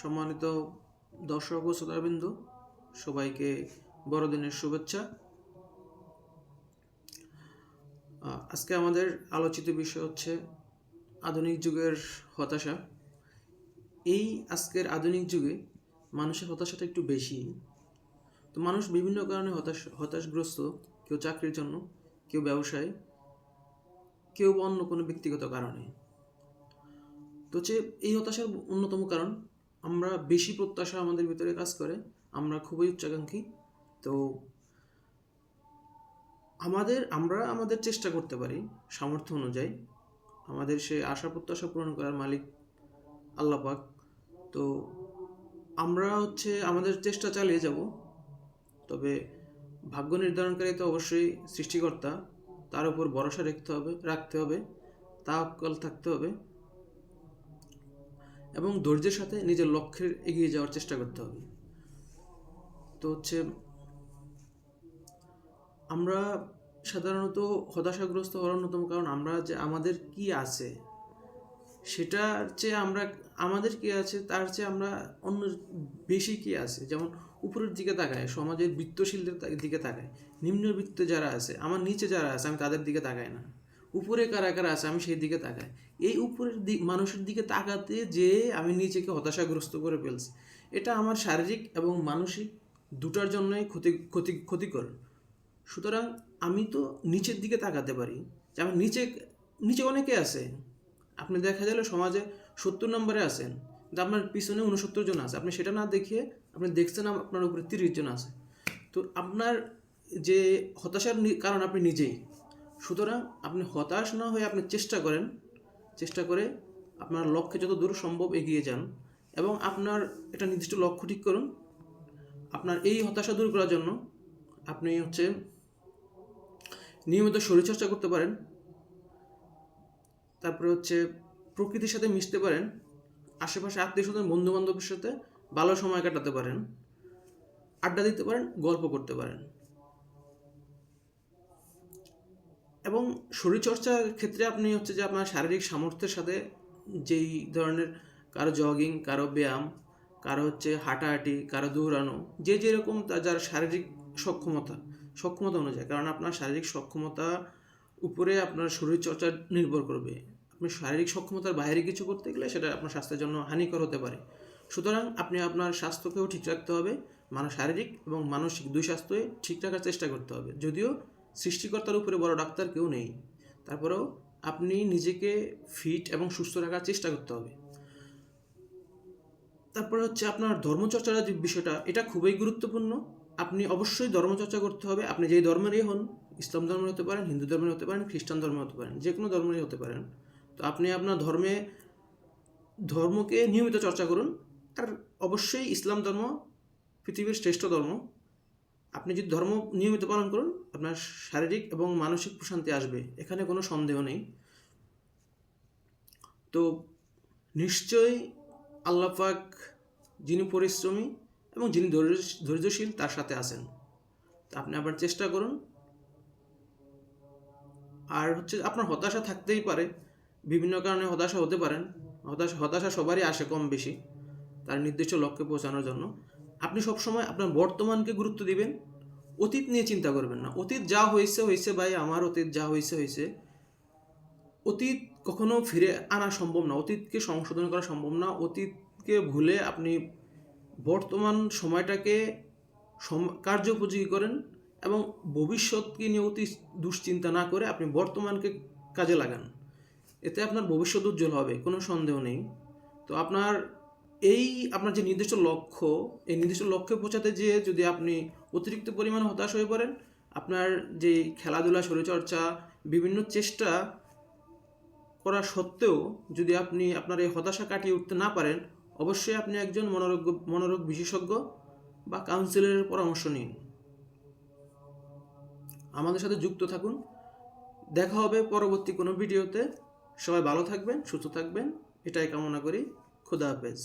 সম্মানিত দর্শক ও শ্রোতাবৃন্দ, সবাইকে বড়দিনের শুভেচ্ছা। আজকে আমাদের আলোচিত বিষয় হচ্ছে আধুনিক যুগের হতাশা। এই আজকের আধুনিক যুগে মানুষের হতাশাটা একটু বেশি। তো মানুষ বিভিন্ন কারণে হতাশ, হতাশগ্রস্ত, কেউ চাকরির জন্য, কেউ ব্যবসায়, কেউ বা অন্য কোনো ব্যক্তিগত কারণে। তো হচ্ছে এই হতাশার অন্যতম কারণ, আমরা বেশি প্রত্যাশা আমাদের ভিতরে কাজ করে, আমরা খুবই উচ্চাকাঙ্ক্ষী। তো আমাদের, আমরা আমাদের চেষ্টা করতে পারি সামর্থ্য অনুযায়ী। আমাদের সে আশা প্রত্যাশা পূরণ করার মালিক আল্লাহ পাক। তো আমরা হচ্ছে আমাদের চেষ্টা চালিয়ে যাব। তবে ভাগ্য নির্ধারণকারী তো অবশ্যই সৃষ্টিকর্তা, তার উপর ভরসা রাখতে হবে রাখতে হবে তাওয়াক্কাল থাকতে হবে। এবং ধৈর্যের সাথে নিজের লক্ষ্যের এগিয়ে যাওয়ার চেষ্টা করতে হবে। তো হচ্ছে, আমরা সাধারণত হতাশাগ্রস্ত হওয়ার অন্যতম কারণ আমরা যে আমাদের কি আছে, সেটার চেয়ে আমরা, আমাদের কি আছে, তার চেয়ে আমরা অন্য বেশি কি আছে। যেমন উপরের দিকে তাকায়, সমাজের বৃত্তশীলদের দিকে তাকায়, নিম্নবিত্ত যারা আছে, আমার নিচে যারা আছে, আমি তাদের দিকে তাকাই না। উপরে কারা কারা আছে, আমি সেই দিকে তাকাই। এই উপরের দিক মানুষের দিকে তাকাতে যে আমি নিজেকে হতাশাগ্রস্ত করে ফেলছি, এটা আমার শারীরিক এবং মানসিক দুটার জন্যই ক্ষতি ক্ষতি, ক্ষতিকর। সুতরাং আমি তো নিচের দিকে তাকাতে পারি, যে আমার নিচে নিচে অনেকে আছে আপনি দেখা গেল সমাজে সত্তর নম্বরে আছেন আপনার পিছনে উনসত্তর জন আছে, আপনি সেটা না দেখিয়ে আপনি দেখছেন আপনার উপরে তিরিশ জন আছে। তো আপনার যে হতাশার কারণ আপনি নিজেই সুতরাং আপনি হতাশ না হয়ে আপনি চেষ্টা করেন, চেষ্টা করে আপনার লক্ষ্যে যত দূর সম্ভব এগিয়ে যান এবং আপনার একটা নির্দিষ্ট লক্ষ্য ঠিক করুন। আপনার এই হতাশা দূর করার জন্য আপনি হচ্ছে নিয়মিত শরীরচর্চা করতে পারেন, তারপরে হচ্ছে প্রকৃতির সাথে মিশতে পারেন, আশেপাশে আত্মীয় স্বজন বন্ধু বান্ধবের সাথে ভালো সময় কাটাতে পারেন, আড্ডা দিতে পারেন, গল্প করতে পারেন। এবং শরীরচর্চার ক্ষেত্রে আপনি হচ্ছে যে আপনার শারীরিক সামর্থ্যের সাথে যেই ধরনের কারও জগিং কারও ব্যায়াম, কারও হচ্ছে হাঁটাহাঁটি, কারও দৌড়ানো, যে যেরকম তার যার শারীরিক সক্ষমতা সক্ষমতা অনুযায়ী, কারণ আপনার শারীরিক সক্ষমতা উপরে আপনার শরীরচর্চা নির্ভর করবে। আপনি শারীরিক সক্ষমতার বাইরে কিছু করতে গেলে সেটা আপনার স্বাস্থ্যের জন্য হানিকর হতে পারে। সুতরাং আপনি আপনার স্বাস্থ্যকেও ঠিক রাখতে হবে মানে শারীরিক এবং মানসিক দুই স্বাস্থ্যই ঠিক রাখার চেষ্টা করতে হবে। যদিও সৃষ্টিকর্তার উপরে বড় ডাক্তার কেউ নেই। তারপরেও আপনি নিজেকে ফিট এবং সুস্থ রাখার চেষ্টা করতে হবে। তারপরে হচ্ছে আপনার ধর্মচর্চার যে বিষয়টা, এটা খুবই গুরুত্বপূর্ণ। আপনি অবশ্যই ধর্মচর্চা করতে হবে। আপনি যেই ধর্মেরই হন, ইসলাম ধর্মের হতে পারেন, হিন্দু ধর্মের হতে পারেন, খ্রিস্টান ধর্মের হতে পারেন যে কোনো ধর্মেরই হতে পারেন। তো আপনি আপনার ধর্মে, ধর্মকে নিয়মিত চর্চা করুন। আর অবশ্যই ইসলাম ধর্ম পৃথিবীর শ্রেষ্ঠ ধর্ম। আপনি যদি ধর্ম নিয়মিত পালন করুন, আপনার শারীরিক এবং মানসিক প্রশান্তি আসবে। এখানে কোনো সন্দেহ নেই। তো নিশ্চয়ই আল্লাহ পাক যিনি পরিশ্রমী এবং যিনি ধৈর্য- ধৈর্যশীল, তার সাথে আছেন। তা আপনি আবার চেষ্টা করুন। আর হচ্ছে আপনার হতাশা থাকতেই পারে। বিভিন্ন কারণে হতাশা হতে পারেন। হতাশা হতাশা সবারই আসে কম বেশি। তার নির্দিষ্ট লক্ষ্যে পৌঁছানোর জন্য। আপনি সবসময় আপনার বর্তমানকে গুরুত্ব দিবেন, অতীত নিয়ে চিন্তা করবেন না। অতীত যা হয়েছে হয়েছে ভাই, আমার অতীত যা হয়েছে হয়েছে অতীত কখনো ফিরে আনা সম্ভব না, অতীতকে সংশোধন করা সম্ভব না। অতীতকে ভুলে আপনি বর্তমান সময়টাকে সম- কার্যোপযোগী করেন এবং ভবিষ্যৎকে নিয়ে অতি দুশ্চিন্তা না করে আপনি বর্তমানকে কাজে লাগান। এতে আপনার ভবিষ্যৎ উজ্জ্বল হবে, কোনো সন্দেহ নেই। তো আপনার এই আপনার যে নির্দিষ্ট লক্ষ্য, এই নির্দিষ্ট লক্ষ্যে পৌঁছাতে যেয়ে যদি আপনি অতিরিক্ত পরিমাণে হতাশ হয়ে পড়েন, আপনার যে খেলাধুলা, শরীরচর্চা, বিভিন্ন চেষ্টা করা সত্ত্বেও যদি আপনি আপনার এই হতাশা কাটিয়ে উঠতে না পারেন, অবশ্যই আপনি একজন মনোরোগ মনোরোগ বিশেষজ্ঞ বা কাউন্সিলরের পরামর্শ নিন। আমাদের সাথে যুক্ত থাকুন। দেখা হবে পরবর্তী কোনো ভিডিওতে। সবাই ভালো থাকবেন, সুস্থ থাকবেন। এটাই কামনা করি। খুদা হাফেজ